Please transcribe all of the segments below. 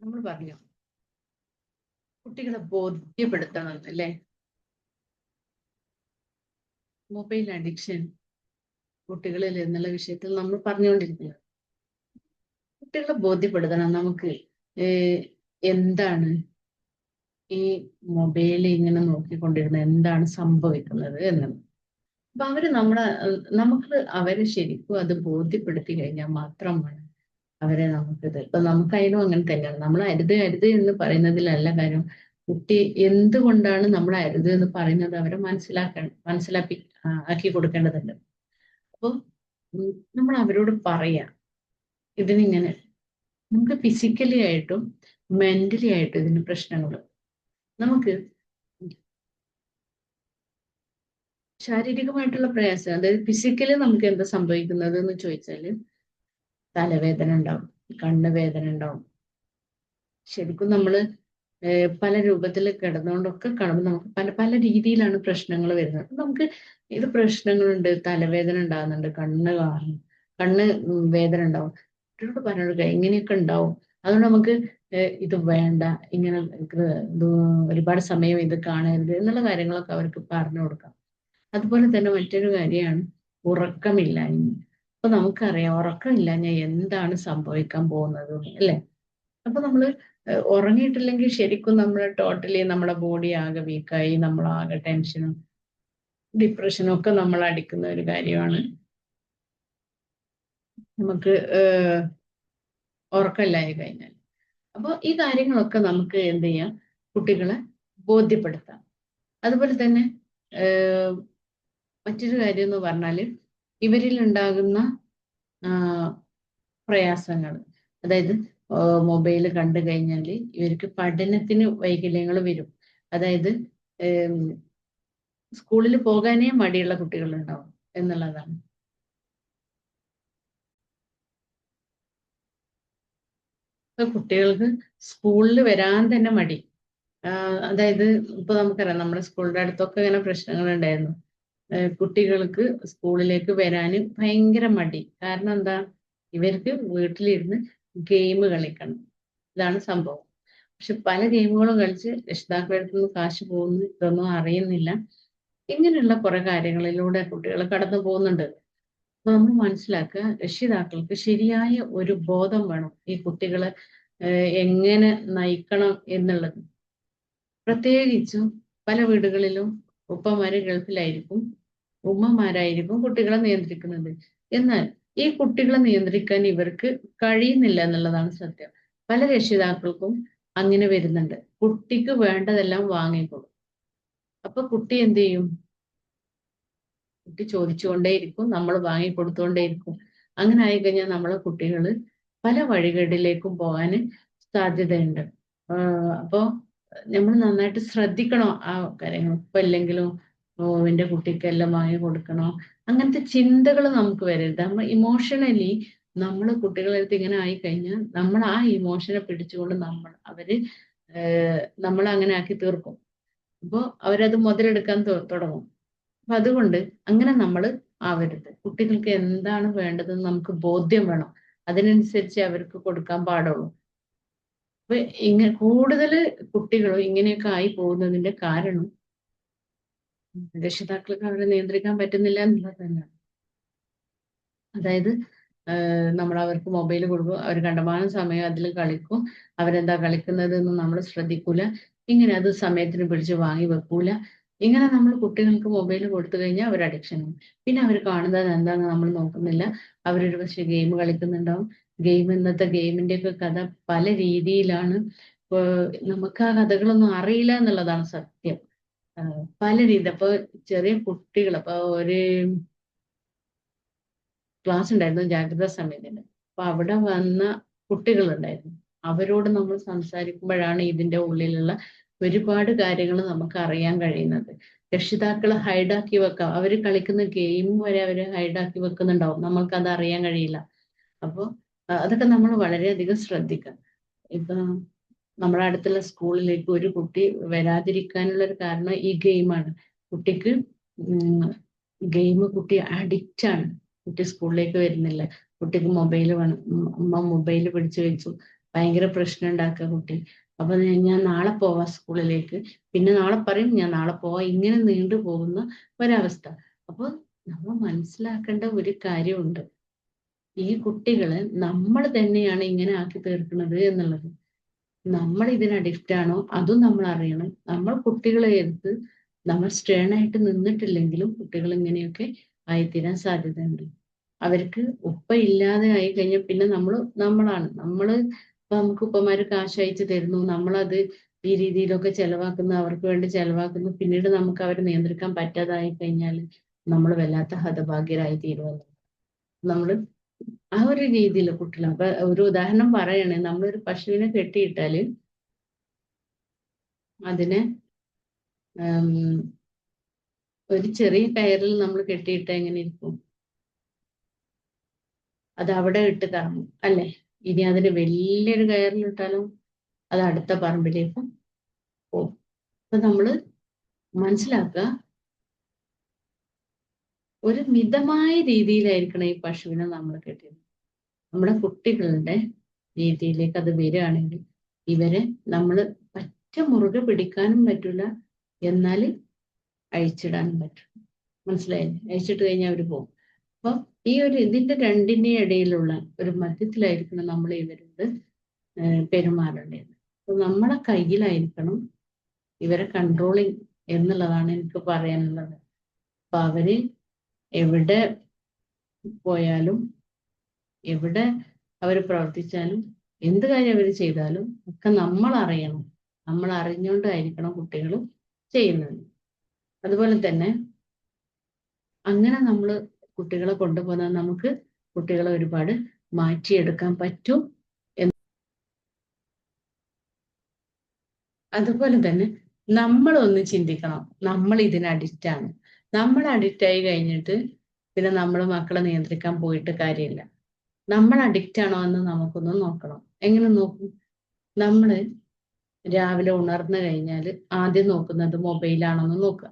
നമ്മൾ പറഞ്ഞു. കുട്ടികളെ ബോധ്യപ്പെടുത്തണം അല്ലേ മൊബൈൽ അഡിക്ഷൻ കുട്ടികളിൽ എന്നുള്ള വിഷയത്തിൽ നമ്മൾ പറഞ്ഞുകൊണ്ടിരിക്കുന്നത്. കുട്ടികളെ ബോധ്യപ്പെടുത്തണം നമുക്ക്. എന്താണ് ഈ മൊബൈൽ ഇങ്ങനെ നോക്കിക്കൊണ്ടിരുന്ന എന്താണ് സംഭവിക്കുന്നത് എന്നത്? അപ്പൊ അവർ നമ്മളെ നമുക്ക് അവരെ ശരിക്കും അത് ബോധ്യപ്പെടുത്തി കഴിഞ്ഞാൽ മാത്രമാണ് അവരെ നമുക്ക് ഇപ്പൊ നമുക്കായാലും അങ്ങനെ തന്നെയാണ്. നമ്മൾ അരുത് അരുത് എന്ന് പറയുന്നതിലല്ല കാര്യം. കുട്ടി എന്തുകൊണ്ടാണ് നമ്മൾ അരുത് എന്ന് പറയുന്നത് അവരെ മനസ്സിലാക്കാൻ മനസ്സിലാക്കി ആക്കി കൊടുക്കേണ്ടതുണ്ട്. അപ്പോൾ നമ്മൾ അവരോട് പറയാ ഇതിനിങ്ങനെ. നമുക്ക് ഫിസിക്കലി ആയിട്ടും മെന്റലി ആയിട്ടും ഇതിന് പ്രശ്നങ്ങൾ. നമുക്ക് ശാരീരികമായിട്ടുള്ള പ്രയാസം അതായത് ഫിസിക്കലി നമുക്ക് എന്താ സംഭവിക്കുന്നത് എന്ന് ചോദിച്ചാൽ തലവേദന ഉണ്ടാവും കണ്ണ് വേദന ഉണ്ടാവും. ശരിക്കും നമ്മൾ പല രൂപത്തിൽ കിടന്നുകൊണ്ടൊക്കെ കാണുമ്പോൾ നമുക്ക് പല പല രീതിയിലാണ് പ്രശ്നങ്ങൾ വരുന്നത്. നമുക്ക് ഇത് പ്രശ്നങ്ങളുണ്ട് തലവേദന ഉണ്ടാകുന്നുണ്ട് കണ്ണ് കാണും കണ്ണ് വേദന ഉണ്ടാവും. കുട്ടിയോട് പറഞ്ഞു കൊടുക്കുക ഇങ്ങനെയൊക്കെ ഉണ്ടാവും. അതുകൊണ്ട് നമുക്ക് ഇത് വേണ്ട ഇങ്ങനെ ഒരുപാട് സമയം ഇത് കാണരുത് എന്നുള്ള കാര്യങ്ങളൊക്കെ അവർക്ക് പറഞ്ഞു കൊടുക്കാം. അതുപോലെ തന്നെ മറ്റൊരു കാര്യമാണ് ഉറക്കമില്ലായ്മ. അപ്പൊ നമുക്കറിയാം ഉറക്കമില്ലാഞ്ഞ എന്താണ് സംഭവിക്കാൻ പോകുന്നത് അല്ലെ? അപ്പൊ നമ്മൾ ഉറങ്ങിയിട്ടില്ലെങ്കിൽ ശരിക്കും നമ്മൾ ടോട്ടലി നമ്മുടെ ബോഡി ആകെ വീക്കായി നമ്മളാകെ ടെൻഷനും ഡിപ്രഷനും ഒക്കെ നമ്മൾ അടിക്കുന്ന ഒരു കാര്യമാണ്. നമുക്ക് ഉറക്കമില്ലായി കഴിഞ്ഞാൽ അപ്പോൾ ഈ കാര്യങ്ങളൊക്കെ നമുക്ക് എന്ത് ചെയ്യാം? കുട്ടികളെ ബോധ്യപ്പെടുത്താം. അതുപോലെ തന്നെ മറ്റൊരു കാര്യം എന്ന് പറഞ്ഞാൽ ഇവരിൽ ഉണ്ടാകുന്ന പ്രയാസങ്ങൾ. അതായത് മൊബൈൽ കണ്ടു കഴിഞ്ഞാൽ ഇവർക്ക് പഠനത്തിന് വൈകല്യങ്ങൾ വരും. അതായത് സ്കൂളിൽ പോകാനേ മടിയുള്ള കുട്ടികൾ ഉണ്ടാവും എന്നുള്ളതാണ് കുട്ടികൾക്ക് സ്കൂളിൽ വരാൻ തന്നെ മടി. അതായത് ഇപ്പൊ നമുക്കറിയാം നമ്മുടെ സ്കൂളിന്റെ അടുത്തൊക്കെ ഇങ്ങനെ പ്രശ്നങ്ങൾ ഉണ്ടായിരുന്നു കുട്ടികൾക്ക് സ്കൂളിലേക്ക് വരാൻ ഭയങ്കര മടി. കാരണം എന്താ? ഇവർക്ക് വീട്ടിലിരുന്ന് ഗെയിം കളിക്കണം. ഇതാണ് സംഭവം. പക്ഷെ പല ഗെയിമുകളും കളിച്ച് രക്ഷിതാക്കളുടെ നിന്ന് കാശ് പോകുന്നു ഇതൊന്നും അറിയുന്നില്ല. ഇങ്ങനെയുള്ള കുറെ കാര്യങ്ങളിലൂടെ കുട്ടികൾ കടന്നു പോകുന്നുണ്ട്. അപ്പൊ നമ്മൾ മനസ്സിലാക്കുക രക്ഷിതാക്കൾക്ക് ശരിയായ ഒരു ബോധം വേണം ഈ കുട്ടികളെ എങ്ങനെ നയിക്കണം എന്നുള്ളത്. പ്രത്യേകിച്ചും പല വീടുകളിലും ഉപ്പമാര് ഗൾഫിലായിരിക്കും ഉമ്മമാരായിരിക്കും കുട്ടികളെ നിയന്ത്രിക്കുന്നത്. എന്നാൽ ഈ കുട്ടികളെ നിയന്ത്രിക്കാൻ ഇവർക്ക് കഴിയുന്നില്ല എന്നുള്ളതാണ് സത്യം. പല രക്ഷിതാക്കൾക്കും അങ്ങനെ വരുന്നുണ്ട്. കുട്ടിക്ക് വേണ്ടതെല്ലാം വാങ്ങിക്കൊടുക്കും അപ്പൊ കുട്ടി എന്ത് ചെയ്യും? കുട്ടി ചോദിച്ചുകൊണ്ടേയിരിക്കും നമ്മൾ വാങ്ങിക്കൊടുത്തുകൊണ്ടേയിരിക്കും. അങ്ങനെ ആയി കഴിഞ്ഞാൽ നമ്മളെ കുട്ടികൾ പല വഴികളിലേക്കും പോകാൻ സാധ്യതയുണ്ട്. അപ്പോൾ അപ്പോ നമ്മൾ നന്നായിട്ട് ശ്രദ്ധിക്കണം ആ കാര്യങ്ങൾ. ഇപ്പൊ അല്ലെങ്കിലും ഓ എന്റെ കുട്ടിക്ക് എല്ലാം വാങ്ങി കൊടുക്കണോ? അങ്ങനത്തെ ചിന്തകൾ നമുക്ക് വരരുത്. നമ്മൾ ഇമോഷണലി നമ്മൾ കുട്ടികളെടുത്ത് ഇങ്ങനെ ആയി കഴിഞ്ഞാൽ നമ്മൾ ആ ഇമോഷനെ പിടിച്ചുകൊണ്ട് നമ്മൾ അവർ നമ്മൾ അങ്ങനെ ആക്കി തീർക്കും. അപ്പോൾ അവരത് മുതലെടുക്കാൻ തുടങ്ങും. അപ്പൊ അതുകൊണ്ട് അങ്ങനെ നമ്മൾ ആവരുത്. കുട്ടികൾക്ക് എന്താണ് വേണ്ടതെന്ന് നമുക്ക് ബോധ്യം വേണം. അതിനനുസരിച്ച് അവർക്ക് കൊടുക്കാൻ പാടുള്ളൂ. അപ്പൊ ഇങ്ങനെ കൂടുതൽ കുട്ടികളും ഇങ്ങനെയൊക്കെ ആയി പോകുന്നതിന്റെ കാരണം രക്ഷിതാക്കൾക്ക് അവരെ നിയന്ത്രിക്കാൻ പറ്റുന്നില്ല എന്നുള്ളത് തന്നെയാണ് അതായത് നമ്മൾ അവർക്ക് മൊബൈൽ കൊടുക്കും അവർ കണ്ടമാനം സമയം അതിൽ കളിക്കും അവരെന്താ കളിക്കുന്നത് എന്ന് നമ്മൾ ശ്രദ്ധിക്കൂല. ഇങ്ങനെ അത് സമയത്തിന് പിടിച്ച് വാങ്ങി വെക്കൂല. ഇങ്ങനെ നമ്മൾ കുട്ടികൾക്ക് മൊബൈൽ കൊടുത്തു കഴിഞ്ഞാൽ അവർ അഡിക്ഷൻ ആവും. പിന്നെ അവർ കാണുന്നത് എന്താണെന്ന് നമ്മൾ നോക്കുന്നില്ല. അവരൊരു പക്ഷെ ഗെയിം കളിക്കുന്നുണ്ടാവും. ഗെയിം ഇന്നത്തെ ഗെയിമിന്റെ ഒക്കെ കഥ പല രീതിയിലാണ്. നമുക്ക് ആ കഥകളൊന്നും അറിയില്ല എന്നുള്ളതാണ് സത്യം. പല രീതി അപ്പൊ ചെറിയ കുട്ടികൾ അപ്പൊ ഒരു ക്ലാസ് ഉണ്ടായിരുന്നു ജാഗ്രതാ സമയത്തിന് അപ്പൊ അവിടെ വന്ന കുട്ടികളുണ്ടായിരുന്നു. അവരോട് നമ്മൾ സംസാരിക്കുമ്പോഴാണ് ഇതിന്റെ ഉള്ളിലുള്ള ഒരുപാട് കാര്യങ്ങൾ നമുക്ക് അറിയാൻ കഴിയുന്നത്. രക്ഷിതാക്കൾ ഹൈഡാക്കി വെക്കാം അവർ കളിക്കുന്ന ഗെയിം വരെ അവർ ഹൈഡാക്കി വെക്കുന്നുണ്ടാവും. നമ്മൾക്ക് അത് അറിയാൻ കഴിയില്ല. അപ്പോൾ അതൊക്കെ നമ്മൾ വളരെയധികം ശ്രദ്ധിക്കണം. ഇപ്പൊ നമ്മുടെ അടുത്തുള്ള സ്കൂളിലേക്ക് ഒരു കുട്ടി വരാതിരിക്കാനുള്ള ഒരു കാരണം ഈ ഗെയിമാണ് കുട്ടിക്ക് ഗെയിം കുട്ടി അഡിക്റ്റ് ആണ്. കുട്ടി സ്കൂളിലേക്ക് വരുന്നില്ല. കുട്ടിക്ക് മൊബൈൽ വേണം. ഉമ്മ മൊബൈൽ പിടിച്ചു വെച്ചു. ഭയങ്കര പ്രശ്നം ഉണ്ടാക്കുക കുട്ടി. അപ്പൊ ഞാൻ നാളെ പോവാം സ്കൂളിലേക്ക്. പിന്നെ നാളെ പറയും ഞാൻ നാളെ പോവാം. ഇങ്ങനെ നീണ്ടു പോകുന്ന ഒരവസ്ഥ. അപ്പൊ നമ്മൾ മനസ്സിലാക്കേണ്ട ഒരു കാര്യമുണ്ട്. ഈ കുട്ടികളെ നമ്മൾ തന്നെയാണ് ഇങ്ങനെ ആക്കി തീർക്കുന്നത് എന്നുള്ളത്. നമ്മൾ ഇതിന് അഡിക്റ്റ് ആണോ? അതും നമ്മൾ അറിയണം. നമ്മൾ കുട്ടികളെ എടുത്ത് നമ്മൾ സ്റ്റേൺ ആയിട്ട് നിന്നിട്ടില്ലെങ്കിലും കുട്ടികൾ ഇങ്ങനെയൊക്കെ ആയിത്തീരാൻ സാധ്യതയുണ്ട്. അവർക്ക് ഉപ്പ ഇല്ലാതെ ആയി കഴിഞ്ഞാൽ പിന്നെ നമ്മൾ നമ്മളാണ്. നമ്മൾ ഇപ്പൊ നമുക്ക് ഉപ്പമാര് കാശ് അയച്ചു തരുന്നു. നമ്മളത് ഈ രീതിയിലൊക്കെ ചെലവാക്കുന്നു. അവർക്ക് വേണ്ടി ചെലവാക്കുന്നു. പിന്നീട് നമുക്ക് അവരെ നിയന്ത്രിക്കാൻ പറ്റാതായി കഴിഞ്ഞാൽ നമ്മൾ വല്ലാത്ത ഹതഭാഗ്യരായി തീരുമല്ലോ നമ്മൾ ആ ഒരു രീതിയിൽ കുട്ടികൾ അപ്പൊ ഒരു ഉദാഹരണം പറയണേ. നമ്മളൊരു പശുവിനെ കെട്ടിയിട്ടാൽ അതിനെ ഒരു ചെറിയ കയറിൽ നമ്മൾ കെട്ടിയിട്ട എങ്ങനെ ഇരിക്കും? അത് അവിടെ ഇട്ട് കറങ്ങും അല്ലെ? ഇനി അതിന് വലിയൊരു കയറിലിട്ടാലും അത് അടുത്ത പറമ്പിലേക്ക് പോകും. അപ്പൊ നമ്മൾ മനസ്സിലാക്കുക ഒരു മിതമായ രീതിയിലായിരിക്കണം ഈ പശുവിനെ നമ്മൾ കെട്ടിയത്. നമ്മുടെ കുട്ടികളുടെ രീതിയിലേക്ക് അത് വരികയാണെങ്കിൽ ഇവരെ നമ്മൾ പറ്റ മുറുകെ പിടിക്കാനും പറ്റില്ല എന്നാൽ അഴിച്ചിടാനും പറ്റും. മനസ്സിലായില്ലേ? അഴിച്ചിട്ട് കഴിഞ്ഞാൽ അവർ പോകും. അപ്പൊ ഈ ഒരു ഇതിന്റെ രണ്ടിന്റെ ഇടയിലുള്ള ഒരു മധ്യത്തിലായിരിക്കണം നമ്മൾ ഇവരോട് പെരുമാറേണ്ടത്. അപ്പൊ നമ്മളെ കയ്യിലായിരിക്കണം ഇവരെ കൺട്രോളിങ് എന്നുള്ളതാണ് എനിക്ക് പറയാനുള്ളത്. അപ്പൊ അവർ എവിടെ പോയാലും എവിടെ അവർ പ്രവർത്തിച്ചാലും എന്ത് കാര്യം അവർ ചെയ്താലും ഒക്കെ നമ്മൾ അറിയണം. നമ്മൾ അറിഞ്ഞുകൊണ്ടായിരിക്കണം കുട്ടികൾ ചെയ്യുന്നത്. അതുപോലെ തന്നെ അങ്ങനെ നമ്മൾ കുട്ടികളെ കൊണ്ടുപോകുന്നത് നമുക്ക് കുട്ടികളെ ഒരുപാട് മാറ്റിയെടുക്കാൻ പറ്റും അതുപോലെ തന്നെ നമ്മളൊന്ന് ചിന്തിക്കണം. നമ്മൾ ഇതിന് അഡിക്റ്റ് ആണ്. നമ്മൾ അഡിക്റ്റ് ആയി കഴിഞ്ഞിട്ട് പിന്നെ നമ്മൾ മക്കളെ നിയന്ത്രിക്കാൻ പോയിട്ട് കാര്യമില്ല. നമ്മൾ അഡിക്റ്റ് ആണോ എന്ന് നമുക്കൊന്ന് നോക്കണം. എങ്ങനെ നോക്കും? നമ്മൾ രാവിലെ ഉണർന്നു കഴിഞ്ഞാൽ ആദ്യം നോക്കുന്നത് മൊബൈലാണെന്ന് നോക്കുക.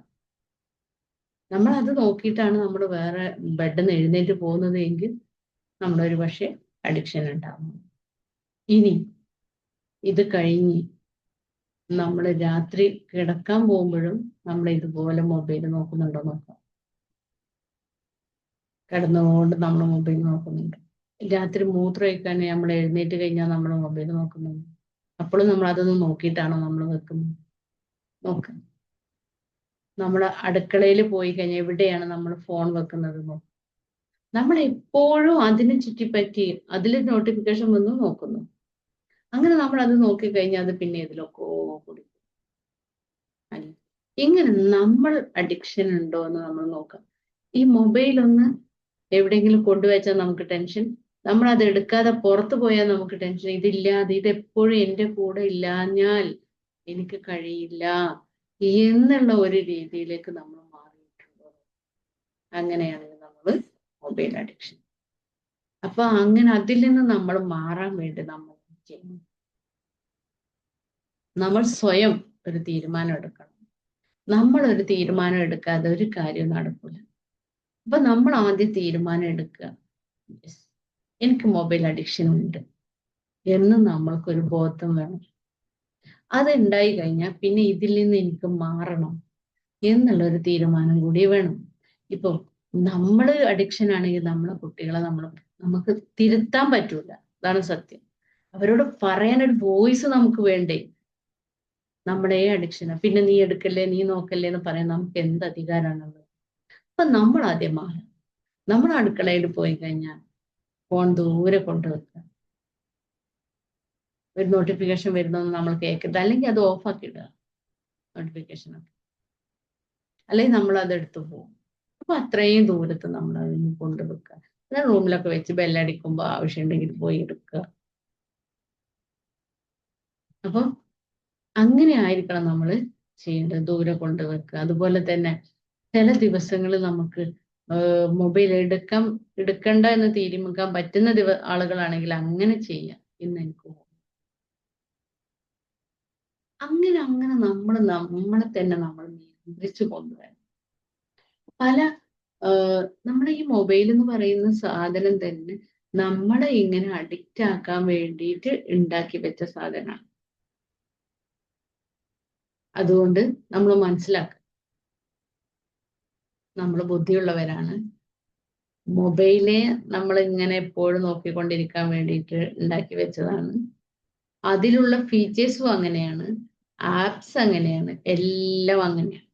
നമ്മൾ അത് നോക്കിയിട്ടാണ് നമ്മൾ വേറെ ബെഡിൽ നിന്ന് എഴുന്നേറ്റ് പോകുന്നത് എങ്കിൽ നമ്മളൊരു പക്ഷേ അഡിക്ഷൻ ഉണ്ടാവും. ഇനി ഇത് കഴിഞ്ഞ് നമ്മൾ രാത്രി കിടക്കാൻ പോകുമ്പോഴും നമ്മൾ ഇതുപോലെ മൊബൈൽ നോക്കുന്നുണ്ടോ നോക്കാം. കിടന്നുകൊണ്ട് നമ്മൾ മൊബൈൽ നോക്കുന്നുണ്ട്. രാത്രി മൂത്രം ഒഴിക്കാൻ നമ്മൾ എഴുന്നേറ്റ് കഴിഞ്ഞാൽ നമ്മൾ മൊബൈൽ നോക്കുന്നുണ്ട്. അപ്പോഴും നമ്മൾ അതൊന്നും നോക്കിയിട്ടാണോ നമ്മൾ വെക്കുന്നത്? നോക്ക. നമ്മൾ അടുക്കളയിൽ പോയി കഴിഞ്ഞാൽ എവിടെയാണ് നമ്മൾ ഫോൺ വെക്കുന്നത് നമ്മൾ എപ്പോഴും അതിനെ ചുറ്റിപ്പറ്റി അതിൽ നോട്ടിഫിക്കേഷൻ വന്നു നോക്കുന്നു. അങ്ങനെ നമ്മൾ അത് നോക്കിക്കഴിഞ്ഞാൽ അത് പിന്നെ ഇതിലൊക്കെ കുടിക്കും ഇങ്ങനെ നമ്മൾ അഡിക്ഷൻ ഉണ്ടോ എന്ന് നമ്മൾ നോക്കാം. ഈ മൊബൈൽ ഒന്ന് എവിടെയെങ്കിലും കൊണ്ടുവച്ചാൽ നമുക്ക് ടെൻഷൻ നമ്മൾ അത് എടുക്കാതെ പുറത്തു പോയാൽ നമുക്ക് ടെൻഷൻ ഇതില്ലാതെ ഇത് എപ്പോഴും എന്റെ കൂടെ ഇല്ലാഞ്ഞാൽ എനിക്ക് കഴിയില്ല എന്നുള്ള ഒരു രീതിയിലേക്ക് നമ്മൾ മാറിയിട്ടുണ്ട്? അങ്ങനെയാണെങ്കിൽ നമ്മൾ മൊബൈൽ അഡിക്ഷൻ അപ്പൊ അങ്ങനെ അതിൽ നിന്ന് നമ്മൾ മാറാൻ വേണ്ടി നമ്മൾ ചെയ്യണം നമ്മൾ സ്വയം ഒരു തീരുമാനം എടുക്കണം. നമ്മൾ ഒരു തീരുമാനം എടുക്കാതെ ഒരു കാര്യം നടക്കില്ല അപ്പൊ നമ്മൾ ആദ്യം തീരുമാനം എടുക്കുക. എനിക്ക് മൊബൈൽ അഡിക്ഷൻ ഉണ്ട്. എന്ന് നമ്മൾക്കൊരു ബോധം വേണം. അത് ഉണ്ടായി കഴിഞ്ഞാൽ പിന്നെ ഇതിൽ നിന്ന് എനിക്ക് മാറണം എന്നുള്ള ഒരു തീരുമാനം കൂടി വേണം. ഇപ്പൊ നമ്മൾ അഡിക്ഷൻ ആണെങ്കിൽ നമ്മളെ കുട്ടികളെ നമ്മൾ നമുക്ക് തിരുത്താൻ പറ്റൂല. അതാണ് സത്യം. അവരോട് പറയാൻ ഒരു വോയിസ് നമുക്ക് വേണ്ടേ? നമ്മുടെ അഡിക്ഷന് പിന്നെ നീ എടുക്കല്ലേ നീ നോക്കല്ലേ എന്ന് പറയാൻ നമുക്ക് എന്ത് അധികാരമാണുള്ളത്? അപ്പൊ നമ്മൾ ആദ്യം മാറും നമ്മൾ അടുക്കളയിൽ പോയി കഴിഞ്ഞാൽ ഫോൺ ദൂരെ കൊണ്ടുവെക്കുക ഒരു നോട്ടിഫിക്കേഷൻ വരുന്നതെന്ന് നമ്മൾ കേൾക്കരുത്. അല്ലെങ്കിൽ അത് ഓഫാക്കി ഇടുക. നോട്ടിഫിക്കേഷൻ ഒക്കെ. അല്ലെങ്കിൽ നമ്മൾ അത് എടുത്തു പോകും. അപ്പൊ അത്രയും ദൂരത്ത് നമ്മൾ അതിന് കൊണ്ടുവെക്കുക റൂമിലൊക്കെ വെച്ച് ബെല്ലടിക്കുമ്പോൾ ആവശ്യമുണ്ടെങ്കിൽ പോയി എടുക്കുക. അപ്പൊ അങ്ങനെ ആയിരിക്കണം നമ്മൾ ചെയ്യേണ്ടത് ദൂരെ കൊണ്ടുവെക്കുക അതുപോലെ തന്നെ ചില ദിവസങ്ങളിൽ നമുക്ക് മൊബൈൽ എടുക്കാം എടുക്കണ്ട എന്ന് തീരുമാനിക്കാൻ പറ്റുന്ന ദിവ ആളുകളാണെങ്കിൽ അങ്ങനെ ചെയ്യാം എന്ന് എനിക്ക് അങ്ങനെ അങ്ങനെ നമ്മൾ നമ്മളെ തന്നെ നമ്മൾ നിയന്ത്രിച്ചു കൊണ്ടുവരണം. പല നമ്മുടെ ഈ മൊബൈൽ എന്ന് പറയുന്ന സാധനം തന്നെ നമ്മളെ ഇങ്ങനെ അഡിക്റ്റ് ആക്കാൻ വേണ്ടിയിട്ട് ഉണ്ടാക്കി വെച്ച സാധനമാണ്. അതുകൊണ്ട് നമ്മൾ മനസ്സിലാക്കുക നമ്മൾ ബുദ്ധിയുള്ളവരാണ്. മൊബൈലെ നമ്മൾ ഇങ്ങനെ എപ്പോഴും നോക്കിക്കൊണ്ടിരിക്കാൻ വേണ്ടിയിട്ട് ഉണ്ടാക്കി വെച്ചതാണ്. അതിലുള്ള ഫീച്ചേഴ്സും അങ്ങനെയാണ്. ആപ്സ് അങ്ങനെയാണ്. എല്ലാം അങ്ങനെയാണ്.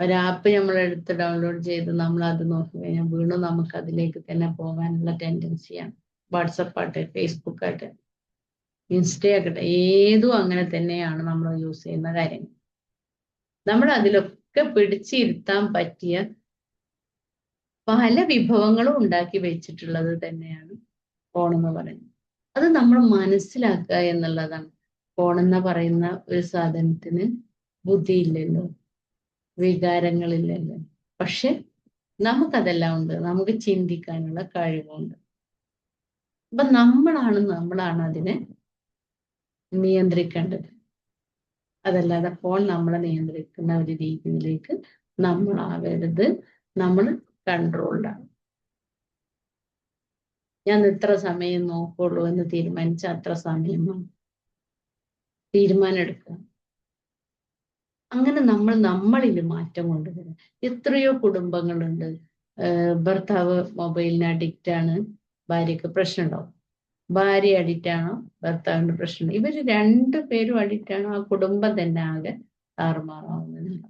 ഒരു ആപ്പ് നമ്മൾ എടുത്ത് ഡൗൺലോഡ് ചെയ്ത് നമ്മൾ അത് നോക്കി കഴിഞ്ഞാൽ വീണ്ടും നമുക്ക് അതിലേക്ക് തന്നെ പോകാനുള്ള ടെൻഡൻസിയാണ് വാട്സപ്പ് ആട്ടെ ഫേസ്ബുക്ക് ആട്ടെ ഇൻസ്റ്റ ആക്കട്ടെ ഏതും അങ്ങനെ തന്നെയാണ് നമ്മൾ യൂസ് ചെയ്യുന്ന കാര്യങ്ങൾ. നമ്മൾ അതിലൊക്കെ പിടിച്ചിരുത്താൻ പറ്റിയ പല വിഭവങ്ങളും ഉണ്ടാക്കി വെച്ചിട്ടുള്ളത് തന്നെയാണ് ഫോൺ എന്ന് പറയുന്നത്. അത് നമ്മൾ മനസ്സിലാക്കുക എന്നുള്ളതാണ്. ഫോൺ എന്ന് പറയുന്ന ഒരു സാധനത്തിന് ബുദ്ധിയില്ലല്ലോ വികാരങ്ങളില്ലല്ലോ. പക്ഷെ നമുക്കതെല്ലാം ഉണ്ട്. നമുക്ക് ചിന്തിക്കാനുള്ള കഴിവുണ്ട്. അപ്പൊ നമ്മളാണ് നമ്മളാണ് അതിനെ നിയന്ത്രിക്കേണ്ടത്. അതല്ലാതെ ഫോൺ നമ്മളെ നിയന്ത്രിക്കുന്ന ഒരു രീതിയിലേക്ക് നമ്മളാവരുത് നമ്മൾ കൺട്രോൾഡാണ് ഞാൻ ഇത്ര സമയം നോക്കുള്ളൂ എന്ന് തീരുമാനിച്ച അത്ര സമയം തീരുമാനം എടുക്കുക അങ്ങനെ നമ്മൾ നമ്മളിൽ മാറ്റം കൊണ്ടുവരും എത്രയോ കുടുംബങ്ങളുണ്ട്. ഭർത്താവ് മൊബൈലിന് അഡിക്റ്റ് ആണ്. ഭാര്യക്ക് പ്രശ്നം ഉണ്ടാവും ഭാര്യ അഡിക്റ്റ് ആണോ? ഭർത്താവിന് പ്രശ്നം. ഇവർ രണ്ടു പേരും അഡിക്റ്റ് ആണോ? ആ കുടുംബം തന്നെ ആകെ താറുമാറാവുന്നതാണ്.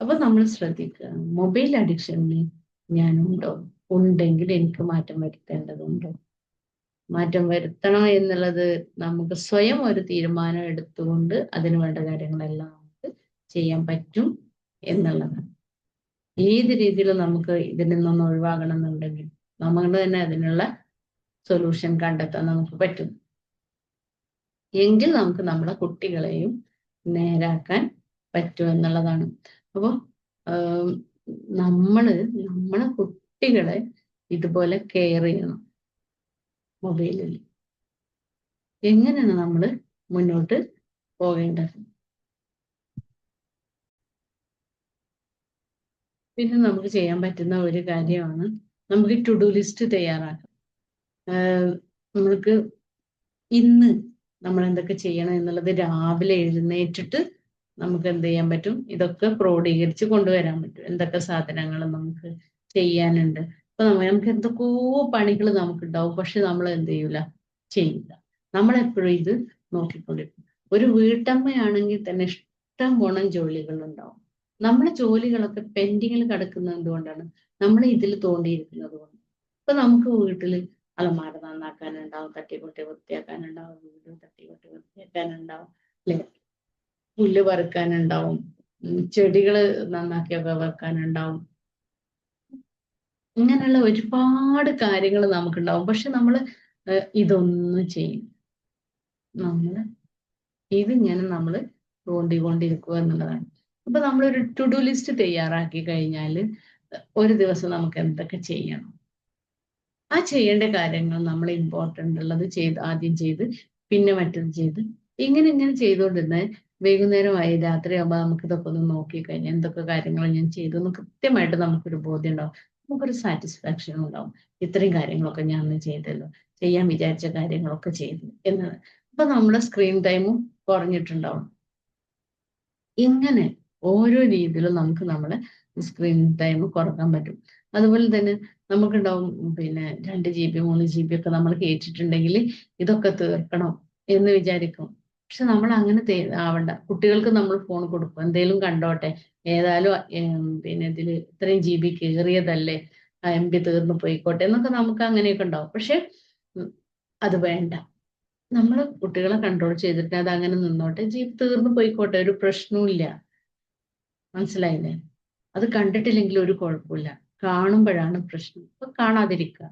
അപ്പൊ നമ്മൾ ശ്രദ്ധിക്കുക. മൊബൈൽ അഡിക്ഷനിൽ ഞാനുണ്ടോ? ഉണ്ടെങ്കിൽ എനിക്ക് മാറ്റം വരുത്തേണ്ടതുണ്ടോ? മാറ്റം വരുത്തണം എന്നുള്ളത് നമുക്ക് സ്വയം ഒരു തീരുമാനം എടുത്തുകൊണ്ട് അതിന് വേണ്ട കാര്യങ്ങളെല്ലാം നമുക്ക് ചെയ്യാൻ പറ്റും എന്നുള്ളതാണ്. ഏത് രീതിയിൽ നമുക്ക് ഇതിൽ നിന്നൊന്ന് ഒഴിവാകണം എന്നുണ്ടെങ്കിൽ നമ്മൾ തന്നെ അതിനുള്ള സൊല്യൂഷൻ കണ്ടെത്താൻ നമുക്ക് പറ്റും. എങ്കിൽ നമുക്ക് നമ്മളെ കുട്ടികളെയും നേരാക്കാൻ പറ്റും എന്നുള്ളതാണ്. അപ്പോൾ നമ്മൾ നമ്മളെ കുട്ടികളെ ഇതുപോലെ കെയർ ചെയ്യണം മൊബൈലിൽ എങ്ങനെയാണ് നമ്മൾ മുന്നോട്ട് പോകേണ്ടത്? പിന്നെ നമുക്ക് ചെയ്യാൻ പറ്റുന്ന ഒരു കാര്യമാണ് നമുക്ക് ടു ഡു ലിസ്റ്റ് തയ്യാറാക്കാം. നമ്മൾക്ക് ഇന്ന് നമ്മൾ എന്തൊക്കെ ചെയ്യണം എന്നുള്ളത് രാവിലെ എഴുന്നേറ്റിട്ട് നമുക്ക് എന്ത് ചെയ്യാൻ പറ്റും? ഇതൊക്കെ ക്രോഡീകരിച്ച് കൊണ്ടുവരാൻ പറ്റും. എന്തൊക്കെ സാധനങ്ങൾ നമുക്ക് ചെയ്യാനുണ്ട്? അപ്പൊ നമുക്ക് എന്തൊക്കെയോ പണികൾ നമുക്കുണ്ടാവും. പക്ഷെ നമ്മൾ എന്ത് ചെയ്യൂല? ചെയ്യില്ല നമ്മളെപ്പോഴും ഇത് നോക്കിക്കൊണ്ടിരിക്കും. ഒരു വീട്ടമ്മയാണെങ്കിൽ തന്നെ ഇഷ്ടം ഗുണം ജോലികൾ ഉണ്ടാവും നമ്മുടെ ജോലികളൊക്കെ പെൻഡിങ്ങിൽ കിടക്കുന്നത് എന്തുകൊണ്ടാണ്? നമ്മൾ ഇതിൽ തോണ്ടിയിരിക്കുന്നത് കൊണ്ട് ഇപ്പൊ നമുക്ക് വീട്ടിൽ അലമാര നന്നാക്കാനുണ്ടാവും തട്ടിക്കൊട്ടി വൃത്തിയാക്കാനുണ്ടാവും വീട് തട്ടിക്കൊട്ടി വൃത്തിയാക്കാനുണ്ടാവും അല്ലെ? പുല്ല് പറിക്കാനുണ്ടാവും ചെടികൾ നന്നാക്കിയൊക്കെ വെക്കാനുണ്ടാവും. ഇങ്ങനെയുള്ള ഒരുപാട് കാര്യങ്ങൾ നമുക്കുണ്ടാവും. പക്ഷെ നമ്മൾ ഇതൊന്നും ചെയ്യും നമ്മൾ ഇതിങ്ങനെ നമ്മൾ തോണ്ടിക്കൊണ്ടിരിക്കുക എന്നുള്ളതാണ്. അപ്പൊ നമ്മളൊരു ടു ഡു ലിസ്റ്റ് തയ്യാറാക്കി കഴിഞ്ഞാൽ ഒരു ദിവസം നമുക്ക് എന്തൊക്കെ ചെയ്യണം? ആ ചെയ്യേണ്ട കാര്യങ്ങൾ നമ്മൾ ഇമ്പോർട്ടന്റ് ഉള്ളത് ചെയ്ത് ആദ്യം ചെയ്ത് പിന്നെ മറ്റത് ചെയ്ത്. ഇങ്ങനെ ഇങ്ങനെ ചെയ്തുകൊണ്ടിരുന്ന വൈകുന്നേരമായി രാത്രിയാകുമ്പോൾ നമുക്ക് ഇതൊക്കെ ഒന്ന് നോക്കിക്കഴിഞ്ഞാൽ എന്തൊക്കെ കാര്യങ്ങൾ ഞാൻ ചെയ്തു എന്ന് കൃത്യമായിട്ട് നമുക്കൊരു ബോധ്യം ഉണ്ടാവും. നമുക്കൊരു സാറ്റിസ്ഫാക്ഷൻ ഉണ്ടാവും. ഇത്രയും കാര്യങ്ങളൊക്കെ ഞാൻ അന്ന് ചെയ്തല്ലോ. ചെയ്യാൻ വിചാരിച്ച കാര്യങ്ങളൊക്കെ ചെയ്തു എന്നത്. അപ്പൊ നമ്മുടെ സ്ക്രീൻ ടൈമും കുറഞ്ഞിട്ടുണ്ടാവും. ഇങ്ങനെ ഓരോ രീതിയിലും നമുക്ക് നമ്മുടെ സ്ക്രീൻ ടൈം കുറയ്ക്കാൻ പറ്റും. അതുപോലെ തന്നെ നമുക്കുണ്ടാവും. പിന്നെ രണ്ട് ജി ബി മൂന്ന് ജി ബി ഒക്കെ നമ്മൾ കയറ്റിട്ടുണ്ടെങ്കിൽ ഇതൊക്കെ തീർക്കണം എന്ന് വിചാരിക്കും. പക്ഷെ നമ്മൾ അങ്ങനെ ആവണ്ട. കുട്ടികൾക്ക് നമ്മൾ ഫോൺ കൊടുക്കും. എന്തേലും കണ്ടോട്ടെ. ഏതായാലും പിന്നെ ഇതിൽ ഇത്രയും ജി ബി കയറിയതല്ലേ? എം ബി തീർന്നു പോയിക്കോട്ടെ എന്നൊക്കെ നമുക്ക് അങ്ങനെയൊക്കെ ഉണ്ടാവും. പക്ഷെ അത് വേണ്ട. നമ്മൾ കുട്ടികളെ കൺട്രോൾ ചെയ്തിട്ട് അത് അങ്ങനെ നിന്നോട്ടെ. ജി തീർന്നു പോയിക്കോട്ടെ. ഒരു പ്രശ്നവും മനസ്സിലായില്ലേ? അത് കണ്ടിട്ടില്ലെങ്കിൽ ഒരു കുഴപ്പമില്ല കാണുമ്പോഴാണ് പ്രശ്നം. അപ്പൊ കാണാതിരിക്കുക.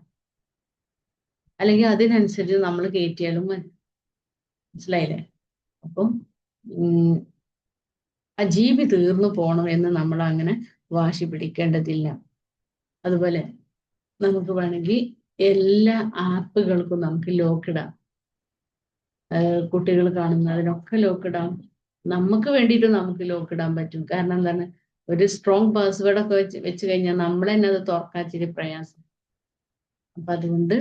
അല്ലെങ്കിൽ അതിനനുസരിച്ച് നമ്മൾ കയറ്റിയാലും മനസ്സിലായില്ലേ? അപ്പം ആ ജീവി തീർന്നു പോണം എന്ന് നമ്മൾ അങ്ങനെ വാശി പിടിക്കേണ്ടതില്ല. അതുപോലെ നമുക്ക് വേണമെങ്കിൽ എല്ലാ ആപ്പുകൾക്കും നമുക്ക് ലോക്കിടാം കുട്ടികൾ കാണുന്നതിനൊക്കെ ലോക്കിടാം നമുക്ക് വേണ്ടിയിട്ട് നമുക്ക് ലോക്കിടാൻ പറ്റും. കാരണം എന്താണ്? ഒരു സ്ട്രോങ് പാസ്വേഡ് ഒക്കെ വെച്ച് വെച്ച് കഴിഞ്ഞാൽ നമ്മൾ തന്നെ അത് തുറക്കാച്ചിരി പ്രയാസം. അപ്പൊ അതുകൊണ്ട്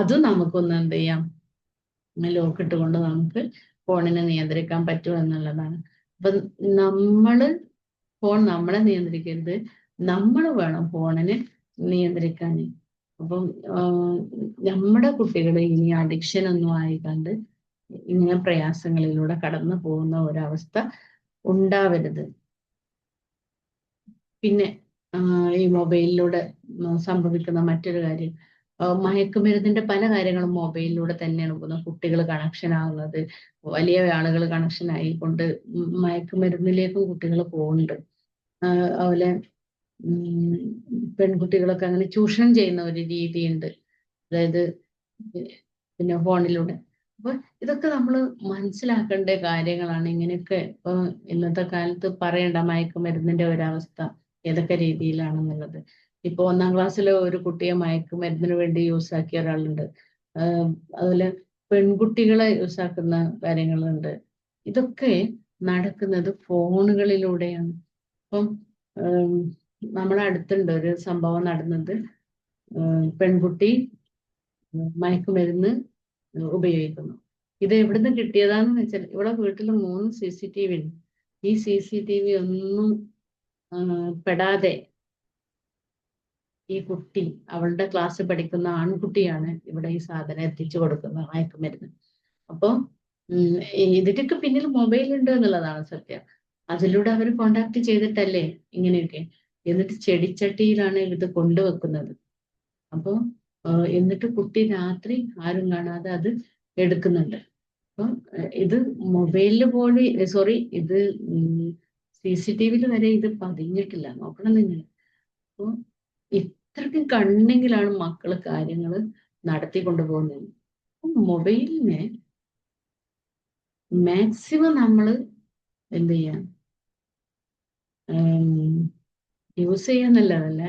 അതും നമുക്കൊന്ന് എന്ത് ചെയ്യാം? ലോക്ക് ഇട്ടുകൊണ്ട് നമുക്ക് ഫോണിനെ നിയന്ത്രിക്കാൻ പറ്റും എന്നുള്ളതാണ്. അപ്പൊ നമ്മൾ ഫോൺ നമ്മളെ നിയന്ത്രിക്കരുത്. നമ്മൾ വേണം ഫോണിനെ നിയന്ത്രിക്കാൻ അപ്പം നമ്മുടെ കുട്ടികൾ ഇനി അഡിക്ഷൻ ഒന്നും ആയിക്കാണ്ട് ഇങ്ങനെ പ്രയാസങ്ങളിലൂടെ കടന്നു പോകുന്ന ഒരവസ്ഥ ഉണ്ടാവരുത്. പിന്നെ ഈ മൊബൈലിലൂടെ സംഭവിക്കുന്ന മറ്റൊരു കാര്യം. മയക്കുമരുന്നിന്റെ പല കാര്യങ്ങളും മൊബൈലിലൂടെ തന്നെയാണ് പോകുന്നത്. കുട്ടികൾ കണക്ഷൻ ആകുന്നത് വലിയ ആളുകൾ കണക്ഷൻ ആയിക്കൊണ്ട് മയക്കുമരുന്നിലേക്കും കുട്ടികൾ പോകുന്നുണ്ട് അതുപോലെ പെൺകുട്ടികളൊക്കെ അങ്ങനെ ചൂഷണം ചെയ്യുന്ന ഒരു രീതിയുണ്ട്. അതായത് പിന്നെ ഫോണിലൂടെ. അപ്പൊ ഇതൊക്കെ നമ്മൾ മനസ്സിലാക്കേണ്ട കാര്യങ്ങളാണ്. ഇങ്ങനെയൊക്കെ ഇപ്പൊ ഇന്നത്തെ കാലത്ത് പറയണ്ട മയക്കുമരുന്നിന്റെ ഒരവസ്ഥ. ഏതൊക്കെ രീതിയിലാണെന്നുള്ളത്. ഇപ്പൊ ഒന്നാം ക്ലാസ്സിൽ ഒരു കുട്ടിയെ മയക്കുമരുന്നിന് വേണ്ടി യൂസ് ആക്കിയ ഒരാളുണ്ട്. അതുപോലെ പെൺകുട്ടികളെ യൂസ് ആക്കുന്ന കാര്യങ്ങളുണ്ട്. ഇതൊക്കെ നടക്കുന്നത് ഫോണുകളിലൂടെയാണ്. ഇപ്പം നമ്മളെ അടുത്തുണ്ട് ഒരു സംഭവം നടന്നത്. പെൺകുട്ടി മയക്കുമരുന്ന് ഉപയോഗിക്കുന്നു. ഇത് എവിടുന്ന് കിട്ടിയതാന്ന് വെച്ചാൽ ഇവിടെ വീട്ടിൽ മൂന്ന് സി സി ടി വി ഉണ്ട്. ഈ സി സി ടി വി ഒന്നും പെടാതെ ഈ കുട്ടി അവളുടെ ക്ലാസ് പഠിക്കുന്ന ആൺകുട്ടിയാണ് ഇവിടെ ഈ സാധനം എത്തിച്ചു കൊടുക്കുന്നത് മയക്കുമരുന്ന്. അപ്പോൾ ഇതിനൊക്കെ പിന്നിൽ മൊബൈൽ ഉണ്ട് എന്നുള്ളതാണ് സത്യം. അതിലൂടെ അവർ കോണ്ടാക്ട് ചെയ്തിട്ടല്ലേ ഇങ്ങനെയൊക്കെ? എന്നിട്ട് ചെടിച്ചട്ടിയിലാണ് ഇത് കൊണ്ടുവെക്കുന്നത്. അപ്പോൾ എന്നിട്ട് കുട്ടി രാത്രി ആരും കാണാതെ അത് എടുക്കുന്നുണ്ട്. അപ്പം ഇത് മൊബൈലിൽ പോലും സോറി ഇത് സി സി ടി വിയിൽ വരെ ഇത് പതിഞ്ഞിട്ടില്ല. നോക്കണം നിങ്ങൾ. അപ്പോൾ ഇത്രയ്ക്കും കണ്ണെങ്കിലാണ് മക്കൾ കാര്യങ്ങൾ നടത്തി കൊണ്ടുപോകുന്നത്. മൊബൈലിനെ മാക്സിമം നമ്മൾ എന്ത് ചെയ്യാം? യൂസ് ചെയ്യാന്നല്ലതല്ല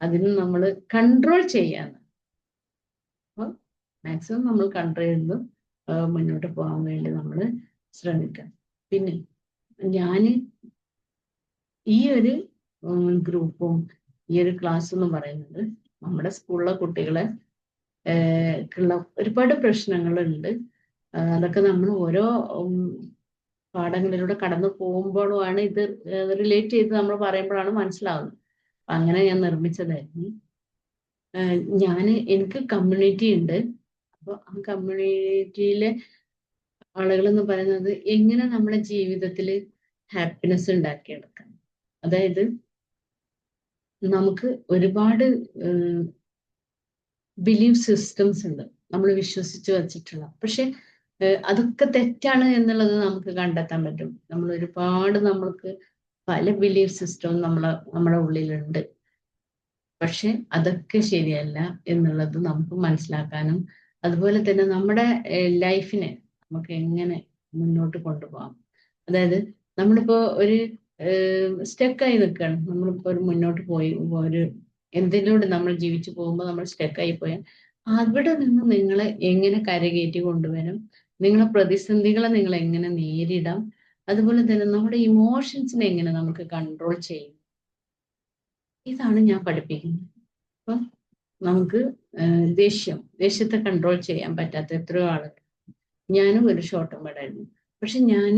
അതിന് നമ്മൾ കൺട്രോൾ ചെയ്യാന്ന്. അപ്പോൾ മാക്സിമം നമ്മൾ കൺട്രോൾ ചെയ്ത് മുന്നോട്ട് പോകാൻ വേണ്ടി നമ്മൾ ശ്രമിക്കാം. പിന്നെ ഞാൻ ഈ ഒരു ഗ്രൂപ്പും ഈ ഒരു ക്ലാസ് എന്ന് പറയുന്നത് നമ്മുടെ സ്കൂളിലെ കുട്ടികളെ ഒരുപാട് പ്രശ്നങ്ങളുണ്ട്. അതൊക്കെ നമ്മൾ ഓരോ പാഠങ്ങളിലൂടെ കടന്നു പോകുമ്പോഴുമാണ് ഇത് റിലേറ്റ് ചെയ്ത് നമ്മൾ പറയുമ്പോഴാണ് മനസ്സിലാവുന്നത്. അങ്ങനെ ഞാൻ നിർമ്മിച്ചതായിരുന്നു. ഞാൻ എനിക്ക് കമ്മ്യൂണിറ്റി ഉണ്ട്. അപ്പോൾ ആ കമ്മ്യൂണിറ്റിയിലെ ആളുകൾ എന്ന് പറയുന്നത് എങ്ങനെ നമ്മുടെ ജീവിതത്തിൽ ഹാപ്പിനെസ് ഉണ്ടാക്കിയെടുക്കാം? അതായത് നമുക്ക് ഒരുപാട് ബിലീഫ് സിസ്റ്റംസ് ഉണ്ട്. നമ്മൾ വിശ്വസിച്ച് വച്ചിട്ടുള്ള. പക്ഷെ അതൊക്കെ തെറ്റാണ് എന്നുള്ളത് നമുക്ക് കണ്ടെത്താൻ പറ്റും. നമ്മൾ ഒരുപാട് നമ്മൾക്ക് പല ബിലീഫ് സിസ്റ്റവും നമ്മളെ നമ്മുടെ ഉള്ളിലുണ്ട്. പക്ഷെ അതൊക്കെ ശരിയല്ല എന്നുള്ളത് നമുക്ക് മനസ്സിലാക്കാനും അതുപോലെ തന്നെ നമ്മുടെ ലൈഫിനെ നമുക്ക് എങ്ങനെ മുന്നോട്ട് കൊണ്ടുപോകാം. അതായത് നമ്മളിപ്പോ ഒരു സ്റ്റക്കായി നിൽക്കുകയാണ്. നമ്മളിപ്പോൾ ഒരു മുന്നോട്ട് പോയി ഒരു എന്തിലൂടെ നമ്മൾ ജീവിച്ചു പോകുമ്പോൾ നമ്മൾ സ്റ്റക്കായി പോയാൽ അവിടെ നിന്ന് നിങ്ങളെ എങ്ങനെ കരകയറ്റി കൊണ്ടുവരും? നിങ്ങളെ പ്രതിസന്ധികളെ നിങ്ങൾ എങ്ങനെ നേരിടാം? അതുപോലെ തന്നെ നമ്മുടെ ഇമോഷൻസിനെ എങ്ങനെ നമുക്ക് കൺട്രോൾ ചെയ്യും? ഇതാണ് ഞാൻ പഠിപ്പിക്കുന്നത്. അപ്പം നമുക്ക് ദേഷ്യം ദേഷ്യത്തെ കൺട്രോൾ ചെയ്യാൻ പറ്റാത്ത എത്രയോ ആളുകൾ. ഞാനും ഒരു ഷോർട്ടും പടായിരുന്നു പക്ഷെ ഞാൻ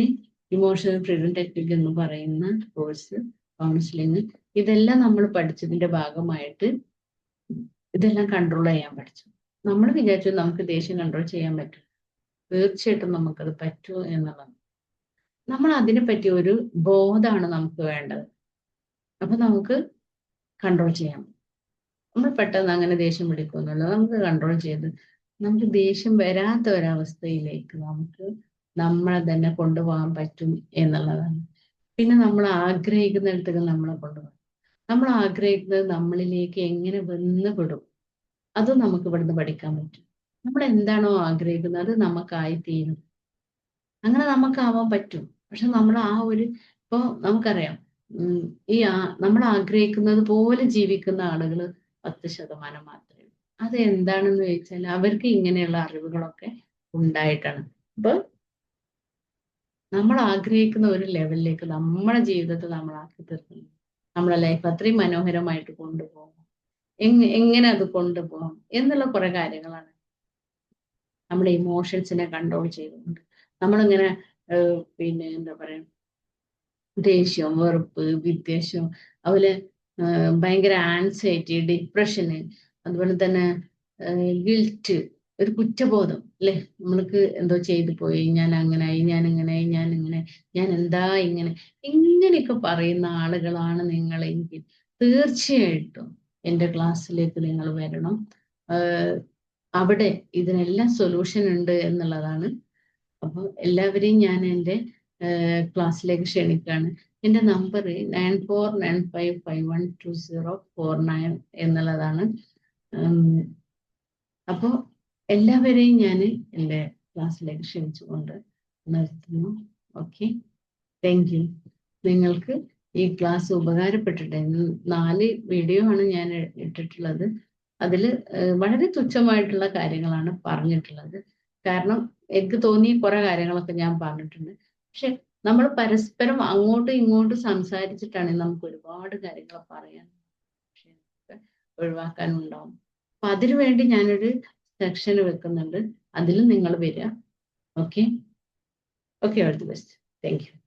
ഇമോഷണൽ ഫ്രീഡം ടെക്നിക് എന്ന് പറയുന്ന കോഴ്സ് കൗൺസിലിംഗ് ഇതെല്ലാം നമ്മൾ പഠിച്ചതിന്റെ ഭാഗമായിട്ട് ഇതെല്ലാം കൺട്രോൾ ചെയ്യാൻ പഠിച്ചു. നമ്മൾ വിചാരിച്ചു നമുക്ക് ദേഷ്യം കൺട്രോൾ ചെയ്യാൻ പറ്റും. തീർച്ചയായിട്ടും നമുക്കത് പറ്റുമോ എന്നുള്ളത് നമ്മൾ അതിനെ പറ്റിയ ഒരു ബോധമാണ് നമുക്ക് വേണ്ടത്. അപ്പൊ നമുക്ക് കൺട്രോൾ ചെയ്യാം. നമ്മൾ പെട്ടെന്ന് അങ്ങനെ ദേഷ്യം പിടിക്കുമെന്നുള്ളത് നമുക്ക് കൺട്രോൾ ചെയ്ത് നമുക്ക് ദേഷ്യം വരാത്ത ഒരവസ്ഥയിലേക്ക് നമുക്ക് നമ്മളെ തന്നെ കൊണ്ടുപോകാൻ പറ്റും എന്നുള്ളതാണ്. പിന്നെ നമ്മൾ ആഗ്രഹിക്കുന്നിടത്തേക്ക് നമ്മളെ കൊണ്ടുപോകാം. നമ്മൾ ആഗ്രഹിക്കുന്നത് നമ്മളിലേക്ക് എങ്ങനെ വന്നുപെടും അത് നമുക്ക് ഇവിടുന്ന് പഠിക്കാൻ പറ്റും. നമ്മൾ എന്താണോ ആഗ്രഹിക്കുന്നത് അത് നമുക്കായി തീരും. അങ്ങനെ നമുക്കാവാൻ പറ്റും. പക്ഷെ നമ്മൾ ആ ഒരു ഇപ്പോ നമുക്കറിയാം ഈ നമ്മൾ ആഗ്രഹിക്കുന്നത് പോലെ ജീവിക്കുന്ന ആളുകൾ പത്ത് ശതമാനം മാത്രമേ ഉള്ളൂ. അത് എന്താണെന്ന് ചോദിച്ചാൽ അവർക്ക് ഇങ്ങനെയുള്ള അറിവുകളൊക്കെ ഉണ്ടായിട്ടാണ്. അപ്പൊ നമ്മൾ ആഗ്രഹിക്കുന്ന ഒരു ലെവലിലേക്ക് നമ്മുടെ ജീവിതത്തെ നമ്മൾ ആക്കി തീർക്കുന്നു. നമ്മളെ ലൈഫ് അത്രയും മനോഹരമായിട്ട് കൊണ്ടുപോകും. എങ് എങ്ങനെ അത് കൊണ്ടുപോകാം എന്നുള്ള കുറെ കാര്യങ്ങളാണ് നമ്മുടെ ഇമോഷൻസിനെ കൺട്രോൾ ചെയ്തുകൊണ്ട്. നമ്മളിങ്ങനെ പിന്നെ എന്താ പറയാ ദേഷ്യം വെറുപ്പ് വിദ്വേഷം അതുപോലെ ഭയങ്കര ആൻസൈറ്റി ഡിപ്രഷന് അതുപോലെ തന്നെ ഗിൽറ്റ് ഒരു കുറ്റബോധം അല്ലെ? നമ്മൾക്ക് എന്തോ ചെയ്തു പോയി ഞാൻ അങ്ങനായി ഞാൻ ഇങ്ങനെയായി ഞാൻ ഇങ്ങനെ ഞാൻ എന്താ ഇങ്ങനെ. ഇങ്ങനെയൊക്കെ പറയുന്ന ആളുകളാണ് നിങ്ങളെങ്കിൽ തീർച്ചയായിട്ടും എന്റെ ക്ലാസ്സിലേക്ക് നിങ്ങൾ വരണം. അവിടെ ഇതിനെല്ലാം സൊല്യൂഷൻ ഉണ്ട് എന്നുള്ളതാണ്. അപ്പോൾ എല്ലാവരെയും ഞാൻ എന്റെ ക്ലാസ്സിലേക്ക് ക്ഷണിക്കുകയാണ്. എന്റെ number nine four nine five five one two zero four nine എന്നുള്ളതാണ്. അപ്പോൾ എല്ലാവരെയും ഞാൻ എന്റെ ക്ലാസ്സിലേക്ക് ക്ഷണിച്ചുകൊണ്ട് നിർത്തുന്നു. ഓക്കെ താങ്ക് യു നിങ്ങൾക്ക് ഈ ക്ലാസ് ഉപകാരപ്പെട്ടിട്ട് നാല് വീഡിയോ ആണ് ഞാൻ ഇട്ടിട്ടുള്ളത്. അതിൽ വളരെ തുച്ഛമായിട്ടുള്ള കാര്യങ്ങളാണ് പറഞ്ഞിട്ടുള്ളത്. കാരണം എനിക്ക് തോന്നി കുറെ കാര്യങ്ങളൊക്കെ ഞാൻ പറഞ്ഞിട്ടുണ്ട്. പക്ഷെ നമ്മൾ പരസ്പരം അങ്ങോട്ടും ഇങ്ങോട്ടും സംസാരിച്ചിട്ടാണ് നമുക്ക് ഒരുപാട് കാര്യങ്ങൾ പറയാൻ ഒഴിവാക്കാനുണ്ടാവും. അപ്പൊ അതിനു വേണ്ടി ഞാനൊരു സെക്ഷൻ വെക്കുന്നുണ്ട്. അതിൽ നിങ്ങൾ വരിക. Okay okay all the best thank you